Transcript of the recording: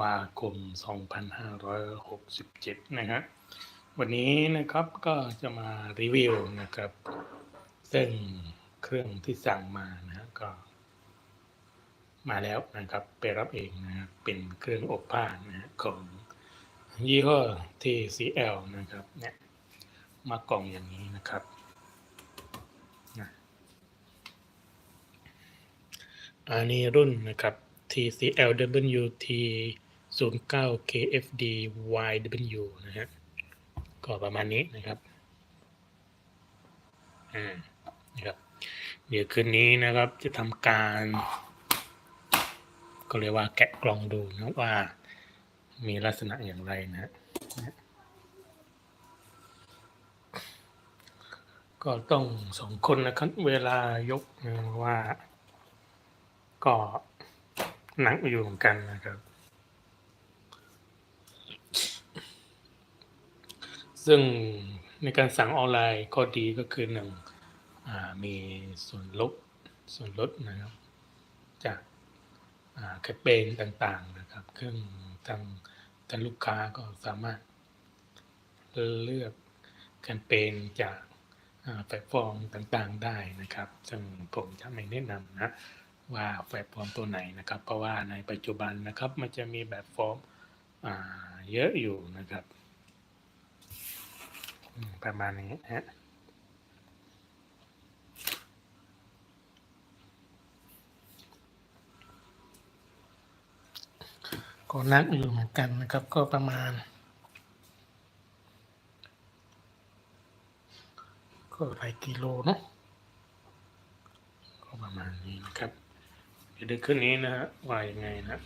วาคม 2567 นะครับวันนี้นะครับก็จะมารีวิวนะครับซึ่งเครื่องที่สั่งมานะฮะก็ มาแล้วนะครับ ไปรับเองนะครับเป็นเครื่องอบผ้านะของยี่ห้อ TCL นะครับเนี่ยมากล่องอย่างนี้นะครับนะอันนี้รุ่นนะครับ TCL WT 09 KFD YW นะฮะก็ประมาณนี้นะครับอ่านะครับ เดี๋ยวคืนนี้นะครับจะทำการ ก็เรียกว่าแกะกล่องดูนะว่ามีลักษณะอย่างไรนะฮะก็ต้องสองคนนะครับเวลายกนะว่า ก็หนักอยู่เหมือนกันนะครับ ซึ่งในการสั่งออนไลน์ข้อดีก็คือหนึ่งมีส่วนลดส่วนลดนะครับ จากแคมเปญต่างๆนะครับเครื่องทางทางลูกค้าก็สามารถเลือกแคมเปญจากแพลตฟอร์มต่างๆได้นะครับ ซึ่งผมจะไม่แนะนำนะว่าแพลตฟอร์มตัวไหนนะครับ เพราะว่าในปัจจุบันนะครับมันจะมีแบบฟอร์มเยอะอยู่นะครับ ประมาณนี้ฮะก็นักอยู่เหมือนกันนะครับ ก็ประมาณ ก็หลายกิโลเนาะก็ประมาณนี้นะครับเดี๋ยวดูขึ้นนี้นะฮะว่ายังไงนะ